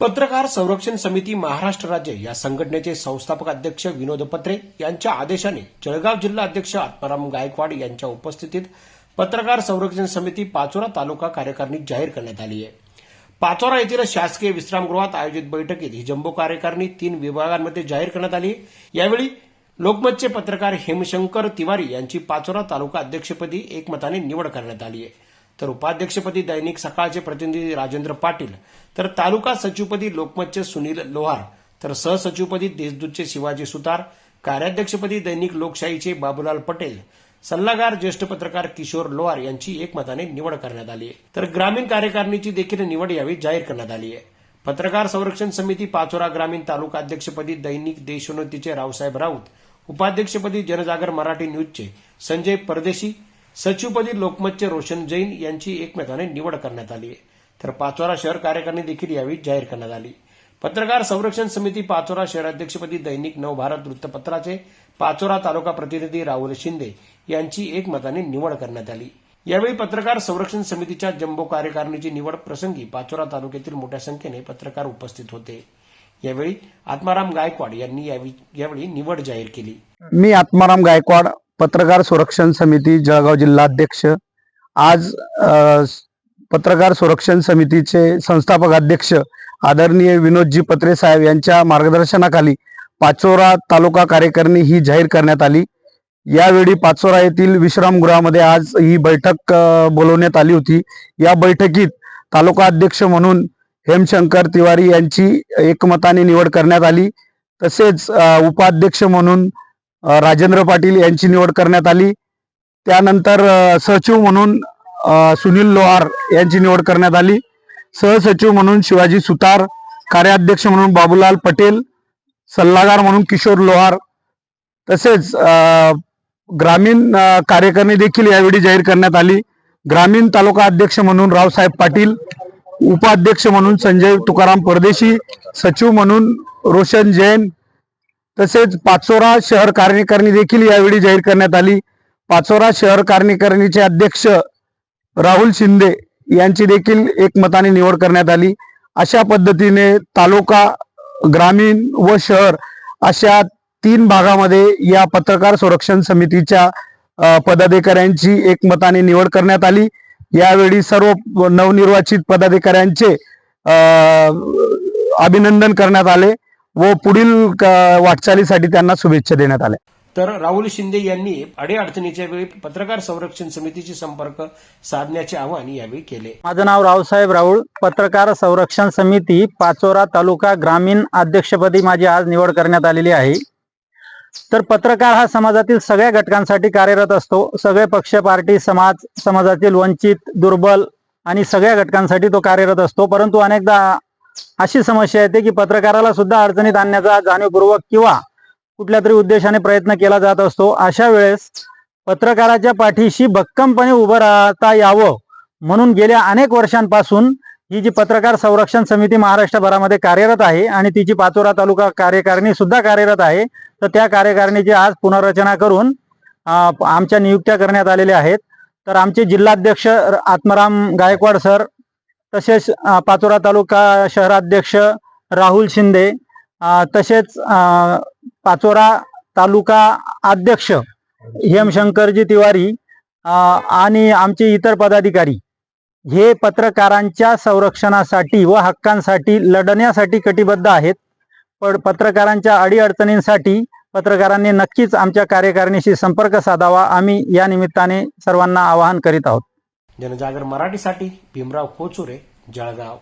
पत्रकार संरक्षण समिती महाराष्ट्र राज्य या संघटनेचे संस्थापक अध्यक्ष विनोद पत्रे यांच्या आदेशाने जळगाव जिल्हा अध्यक्ष आत्माराम गायकवाड यांच्या उपस्थितीत पत्रकार संरक्षण समिती पाचोरा तालुका कार्यकारिणी जाहीर करण्यात आली आहे. पाचोरा येथील शासकीय विश्रामगृहात आयोजित बैठकीत ही जम्बो कार्यकारिणी तीन विभागांमध्ये जाहीर करण्यात आली. यावेळी लोकमतचे पत्रकार हेमशंकर तिवारी यांची पाचोरा तालुका अध्यक्षपदी एकमताने निवड करण्यात आली आहे. तर उपाध्यक्षपदी दैनिक सकाळचे प्रतिनिधी राजेंद्र पाटील तर तालुका सचिवपदी लोकमतचे सुनील लोहार तर सहसचिवपदी देशदूतचे शिवाजी सुतार कार्याध्यक्षपदी दैनिक लोकशाहीचे बाबूलाल पटेल सल्लागार ज्येष्ठ पत्रकार किशोर लोहार यांची एकमताने निवड करण्यात आली आहे. तर ग्रामीण कार्यकारिणीची देखील निवड यावेळी जाहीर करण्यात आली आहे. पत्रकार संरक्षण समिती पाचोरा ग्रामीण तालुका अध्यक्षपदी दैनिक देशोन्नतीचे रावसाहेब राऊत उपाध्यक्षपदी जनजागर मराठी न्यूजचे संजय परदेशी सचिवपदी लोकमतचे रोशन जैन यांची एकमेकाने निवड करण्यात आली आहे. तर पाचोरा शहर कार्यकारिणी देखील यावेळी जाहीर करण्यात आली. पत्रकार संरक्षण समिती पाचोरा शहराध्यक्षपदी दैनिक नवभारत वृत्तपत्राचे पाचोरा तालुका प्रतिनिधी राहुल शिंदे यांची एकमताने निवड करण्यात आली. यावेळी पत्रकार संरक्षण समितीच्या जम्बो कार्यकारिणीची निवड प्रसंगी पाचोरा तालुक्यातील मोठ्या संख्येने पत्रकार उपस्थित होते. यावेळी आत्माराम गायकवाड यांनी यावेळी यावेळी निवड जाहीर केली. मी आत्माराम गायकवाड पत्रकार संरक्षण समिती जळगाव जिल्हाध्यक्ष. आज पत्रकार संरक्षण समितीचे संस्थापक अध्यक्ष आदरणीय विनोदजी पत्रे साहेब यांच्या मार्गदर्शनाखाली पाचोरा तालुका कार्यकारिणी ही जाहीर करण्यात आली. यावेळी पाचोरा येथील विश्रामगृहामध्ये आज ही बैठक बोलवण्यात आली होती. या बैठकीत तालुका अध्यक्ष म्हणून हेमशंकर तिवारी यांची एकमताने निवड करण्यात आली. तसेच उपाध्यक्ष म्हणून राजेंद्र पाटील यांची निवड करण्यात आली. त्यानंतर सचिव म्हणून सुनील लोहार यांची निवड करण्यात आली. सहसचिव म्हणून शिवाजी सुतार कार्याध्यक्ष म्हणून बाबूलाल पटेल सल्लागार म्हणून किशोर लोहार तसेच ग्रामीण कार्यकारिणी देखील यावेळी जाहीर करण्यात आली. ग्रामीण तालुका अध्यक्ष म्हणून रावसाहेब पाटील उपाध्यक्ष म्हणून संजय तुकाराम परदेशी सचिव म्हणून रोशन जैन तसेच पाचोरा शहर कार्यकारिणी देखील यावेळी जाहीर करण्यात आली. पाचोरा शहर कार्यकारिणीचे अध्यक्ष राहुल शिंदे यांची देखील एकमताने निवड करण्यात आली. अशा पद्धतीने तालुका ग्रामीण व शहर अशा तीन भागामध्ये या पत्रकार संरक्षण समितीच्या पदाधिकाऱ्यांची एकमताने निवड करण्यात आली. यावेळी सर्व नवनिर्वाचित पदाधिकाऱ्यांचे अभिनंदन करण्यात आले. व पुढील क- वाटचालीसाठी त्यांना शुभेच्छा देण्यात आल्या. तर राहुल शिंदे यांनी अडीअडचणीच्या वेळी पत्रकार संरक्षण समितीशी संपर्क साधण्याचे आवाहन यावेळी केले. माझं नाव रावसाहेब राऊळ. पत्रकार संरक्षण समिती पाचोरा तालुका ग्रामीण अध्यक्षपदी माझी आज निवड करण्यात आलेली आहे. तर पत्रकार हा समाजातील सगळ्या घटकांसाठी कार्यरत असतो. सगळे पक्ष पार्टी समाज समाजातील वंचित दुर्बल आणि सगळ्या घटकांसाठी तो कार्यरत असतो. परंतु अनेकदा अशी समस्या येते की पत्रकाराला सुद्धा अडचणीत आणण्याचा जाणीवपूर्वक किंवा कुठल्या तरी उद्देशाने प्रयत्न केला जात असतो. अशा वेळेस पत्रकाराच्या पाठीशी भक्कमपणे उभं राहता यावं म्हणून गेल्या अनेक वर्षांपासून ही जी पत्रकार संरक्षण समिती महाराष्ट्रभरामध्ये कार्यरत आहे आणि तिची पाचोरा तालुका कार्यकारिणी सुद्धा कार्यरत आहे तर त्या कार्यकारिणीची आज पुनर्रचना करून आमच्या नियुक्त्या करण्यात आलेल्या आहेत. तर आमचे जिल्हाध्यक्ष आत्माराम गायकवाड सर तसेच पाचोरा तालुका शहराध्यक्ष राहुल शिंदे तसेच पाचोरा तालुका अध्यक्ष हेमशंकरजी तिवारी आणि आमचे इतर पदाधिकारी. हे पत्रकारांच्या संरक्षणासाठी व हक्कांसाठी लढण्यासाठी कटिबद्ध आहेत. पण पत्रकारांच्या अडीअडचणींसाठी पत्रकारांनी नक्कीच आमच्या कार्यकारिणीशी संपर्क साधावा. आम्ही या निमित्ताने सर्वांना आवाहन करीत आहोत. जनजागर मराठीसाठी भीमराव कोचुरे जळगाव.